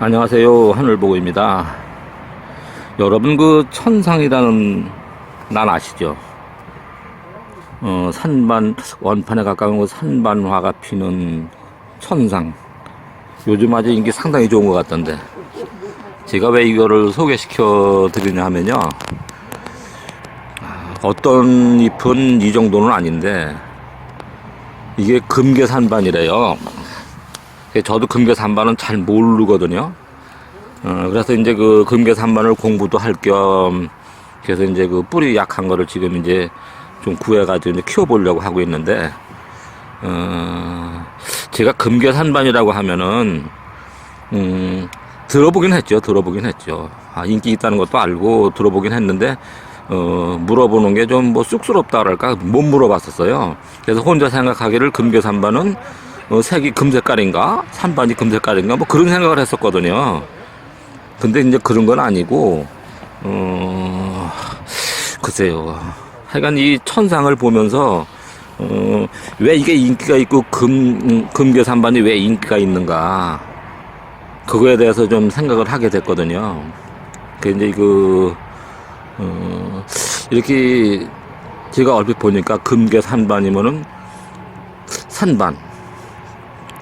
안녕하세요. 하늘보고입니다. 여러분 그 천상이라는 난 아시죠? 어, 산반 원판에 가까운 그 산반화가 피는 천상. 요즘 아주 인기 상당히 좋은 것 같던데. 제가 왜 이거를 소개시켜 드리냐 하면요. 아, 어떤 잎은 이 정도는 아닌데 이게 금계산반이래요. 저도 금계산반은 잘 모르거든요. 어, 그래서 이제 그 금계산반을 공부도 할 겸 그래서 이제 그 뿌리 약한 거를 지금 이제 좀 구해가지고 이제 키워보려고 하고 있는데 어, 제가 금계산반이라고 하면은 음, 들어보긴 했죠. 들어보긴 했죠. 아, 인기 있다는 것도 알고 들어보긴 했는데 어, 물어보는 게 좀 뭐 쑥스럽다 그럴까 못 물어봤었어요. 그래서 혼자 생각하기를 금계산반은 어, 색이 금색깔인가? 산반이 금색깔인가? 뭐 그런 생각을 했었거든요. 근데 이제 그런 건 아니고, 어, 글쎄요. 하여간 이 천상을 보면서, 어, 왜 이게 인기가 있고 금, 음, 금계산반이 왜 인기가 있는가. 그거에 대해서 좀 생각을 하게 됐거든요. 그 이제 그, 어, 이렇게 제가 얼핏 보니까 금계산반이면은 산반.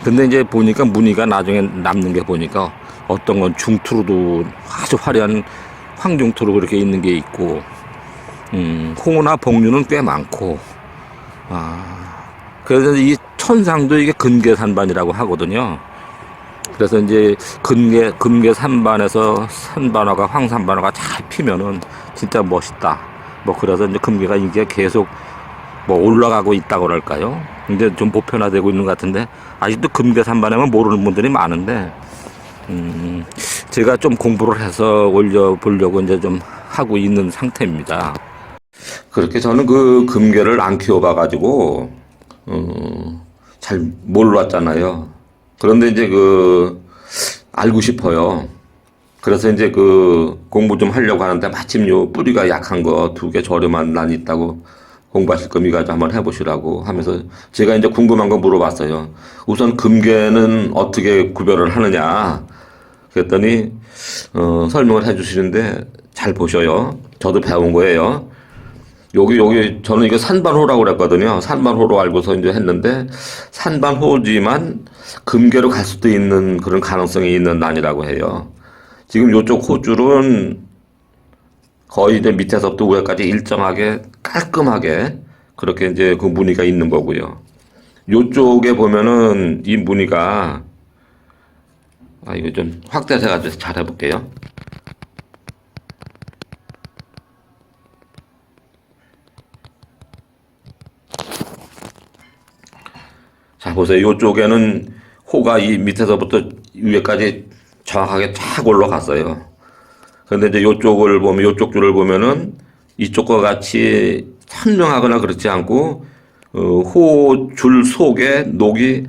근데 이제 보니까 무늬가 나중에 남는 게 보니까 어떤 건 중투로도 아주 화려한 황중투로 그렇게 있는 게 있고, 음, 홍어나 복류는 꽤 많고, 아, 그래서 이 천상도 이게 근계산반이라고 하거든요. 그래서 이제 근계, 금계 산반에서 산반화가 황산반화가 잘 피면은 진짜 멋있다. 뭐 그래서 이제 금계가 이게 계속 뭐 올라가고 있다고 그럴까요? 이제 좀 보편화되고 있는 것 같은데 아직도 금계산반에만 모르는 분들이 많은데 음, 제가 좀 공부를 해서 올려보려고 이제 좀 하고 있는 상태입니다. 그렇게 저는 그 금계를 안 키워봐가지고 어, 잘 몰랐잖아요. 그런데 이제 그 알고 싶어요. 그래서 이제 그 공부 좀 하려고 하는데 마침 요 뿌리가 약한 거 두 개 저렴한 난 있다고 공부하실 이거 한번 해보시라고 하면서 제가 이제 궁금한 거 물어봤어요. 우선 금괴는 어떻게 구별을 하느냐. 그랬더니 어, 설명을 해주시는데 잘 보셔요. 저도 배운 거예요. 여기 여기 저는 이거 산반호라고 그랬거든요. 산반호로 알고서 이제 했는데 산반호지만 금괴로 갈 수도 있는 그런 가능성이 있는 난이라고 해요. 지금 요쪽 호줄은 거의 이제 밑에서부터 위에까지 일정하게 깔끔하게 그렇게 이제 그 무늬가 있는 거고요. 요쪽에 보면은 이 무늬가 아 이거 좀 확대해서 가지고 잘 해볼게요. 자 보세요. 요쪽에는 호가 이 밑에서부터 위에까지 정확하게 쫙 올라갔어요. 근데 이제 요쪽을 보면 요쪽 줄을 보면은 이쪽과 같이 선명하거나 그렇지 않고 어, 호줄 속에 녹이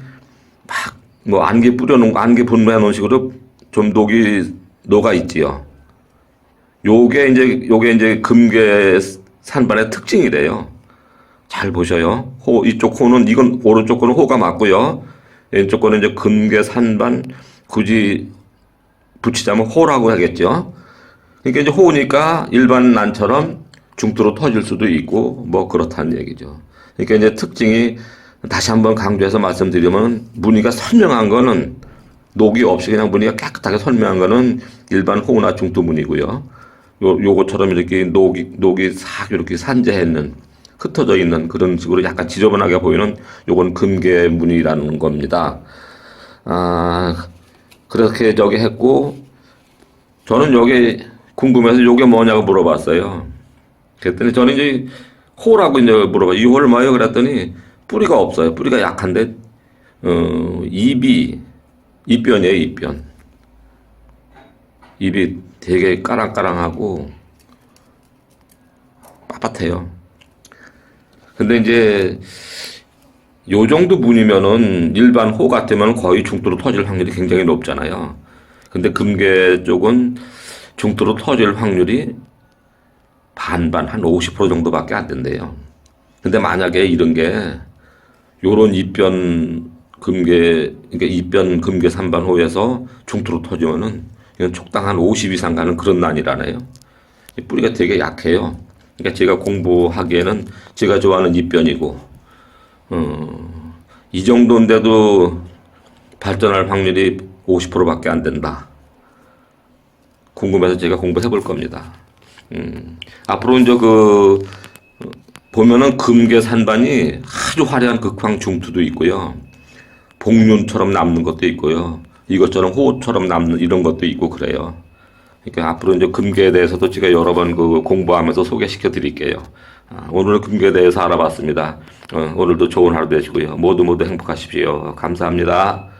막 뭐 안개 뿌려놓은 안개 놓은 식으로 좀 녹이 녹아 있지요. 요게 이제 요게 이제 금괴 산반의 특징이래요. 잘 보셔요. 호 이쪽 호는 이건 오른쪽 거는 호가 맞고요. 왼쪽 거는 이제 금괴 산반 굳이 붙이자면 호라고 하겠죠. 그러니까 이제 호니까 일반 난처럼 중투로 터질 수도 있고 뭐 그렇다는 얘기죠. 그러니까 이제 특징이 다시 한번 강조해서 말씀드리면 무늬가 선명한 거는 녹이 없이 그냥 무늬가 깨끗하게 선명한 거는 일반 호나 중투 무늬고요. 요 요거처럼 이렇게 녹이 녹이 싹 이렇게 산재해 있는 흩어져 있는 그런 식으로 약간 지저분하게 보이는 요건 금계 무늬라는 겁니다. 아 그렇게 저기 했고 저는 여기 궁금해서 요게 뭐냐고 물어봤어요. 그랬더니 저는 이제 호라고 이제 물어봐. 이 호를 뭐예요? 그랬더니 뿌리가 없어요. 뿌리가 약한데 어, 입이 입변이에요. 입변. 입이 되게 까랑까랑하고 빳빳해요. 근데 이제 요 정도 무늬면은 일반 호 같으면 거의 중도로 터질 확률이 굉장히 높잖아요. 근데 금괴 쪽은 중도로 터질 확률이 반반 한 50% 정도밖에 안 된대요. 근데 만약에 이런 게 요런 입변 금괴, 그러니까 이변 금괴 산반호에서 중투로 터지면은 이건 촉당 한 50 이상 가는 그런 난이라네요. 이 뿌리가 되게 약해요. 그러니까 제가 공부하기에는 제가 좋아하는 입변이고, 어, 이 정도인데도 발전할 확률이 50%밖에 안 된다. 궁금해서 제가 공부해 볼 겁니다. 음, 앞으로 이제 그, 어, 보면은 금괴 산반이 아주 화려한 극황 중투도 있고요. 복륜처럼 남는 것도 있고요. 이것처럼 호처럼 남는 이런 것도 있고 그래요. 그러니까 앞으로 이제 금괴에 대해서도 제가 여러 번 그 공부하면서 소개시켜 드릴게요. 아, 오늘은 금괴에 대해서 알아봤습니다. 어, 오늘도 좋은 하루 되시고요. 모두 모두 행복하십시오. 감사합니다.